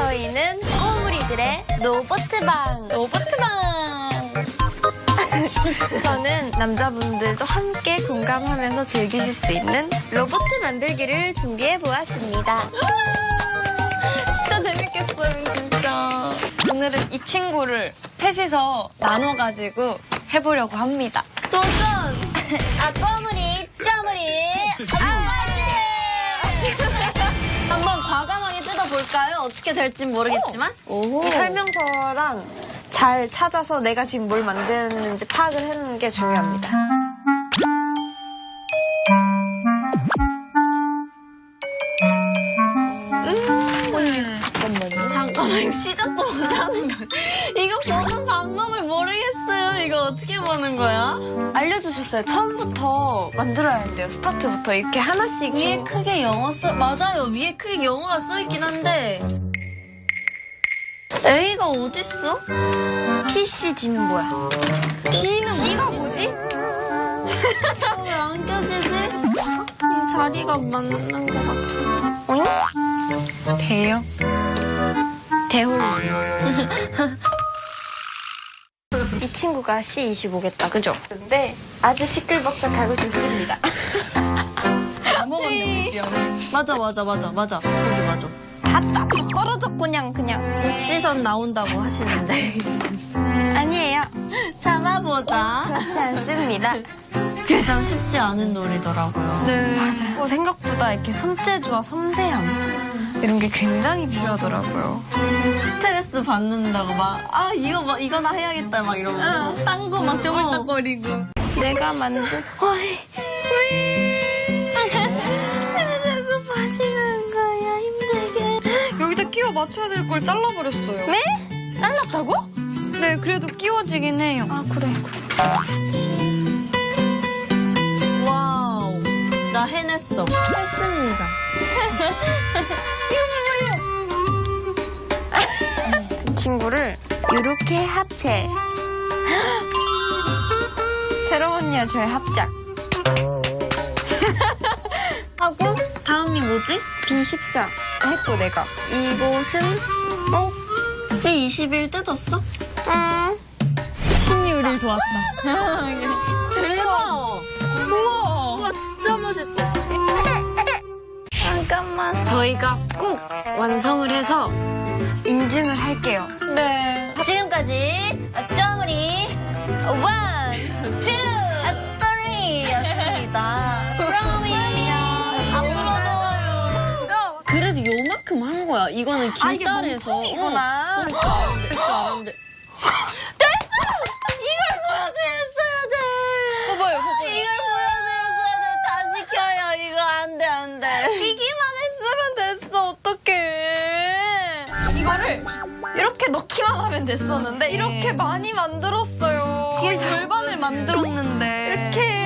저희는 꼬물이들의 로보트방. 로봇방. 저는 남자분들도 함께 공감하면서 즐기실 수 있는 로보트 만들기를 준비해 보았습니다. 진짜 재밌겠어요, 진짜. 오늘은 이 친구를 셋이서 나눠가지고 해보려고 합니다. 도전! 아, 꼬물이, 쪼물이, 한 볼까요? 어떻게 될진 모르겠지만. 이 설명서랑 잘 찾아서 내가 지금 뭘 만드는지 파악을 해놓는 게 중요합니다. 잠깐만, 이거 시작도 못하는 거. 이거 보는 방법을 모르겠어요. 어떻게 보는 거야? 알려주셨어요. 처음부터 만들어야 한대요. 스타트부터 이렇게 하나씩 위에 좀- 크게 영어 써, 맞아요. 위에 크게 영어가 써있긴 한데. A가 어딨어? PC D는 뭐야? D는 D가 뭐지? 왜안 껴지지? 이 자리가 맞는 것 같은데. 대요? 대홀. 이 친구가 C25겠다, 그죠? 근데 아주 시끌벅적하고 좋습니다. 다 먹었네, 우리 지연이. 맞아, 맞아, 맞아, 맞아. 거기 맞아. 다, 다, 떨어져 그냥, 그냥. 육지선 나온다고 하시는데. 아니에요. 참아보자. 그렇지 않습니다. 그게 참 쉽지 않은 놀이더라고요. 네. 맞아요. 생각보다 이렇게 손재주와 섬세함 이런 게 굉장히 필요하더라고요. 스트레스 받는다고 막, 아, 이거, 막, 이거나 해야겠다, 막 이러면서. 딴거막 쪼물딱거리고. 내가 만든 어이, 왜 자꾸 파시는 거야, 힘들게. 여기다 끼워 맞춰야 될 걸 잘라버렸어요. 네? 잘랐다고? 네, 그래도 끼워지긴 해요. 아 그래 그래. 와우. 나 해냈어. 했습니다. 이렇게 합체. 새로운 여자의 합작. 하고, 다음이 뭐지? B14 했고 내가 이곳은 어? C21 뜯었어? 음 신이 우리를 도왔다. 대박! 우와! 우와, 진짜 멋있어. 잠깐만. 저희가 꼭 완성을 해서 인증을 할게요. 네. 지금까지 쪼물이 원, 투, 쓰리였습니다. 프로미스 앞으로도 그래도 요만큼 한 거야. 이거는 길다래서 이구나. 될줄 알았는데 됐어! 이걸 보여드렸어야 돼. 봐봐요, 봐봐요. 이걸 보여드렸어야 돼. 다 시켜요. 이거 안 돼, 안 돼. 끼기 넣기만 하면 됐었는데 이렇게 많이 만들었어요. 거의 절반을 만들었는데. 이렇게 아,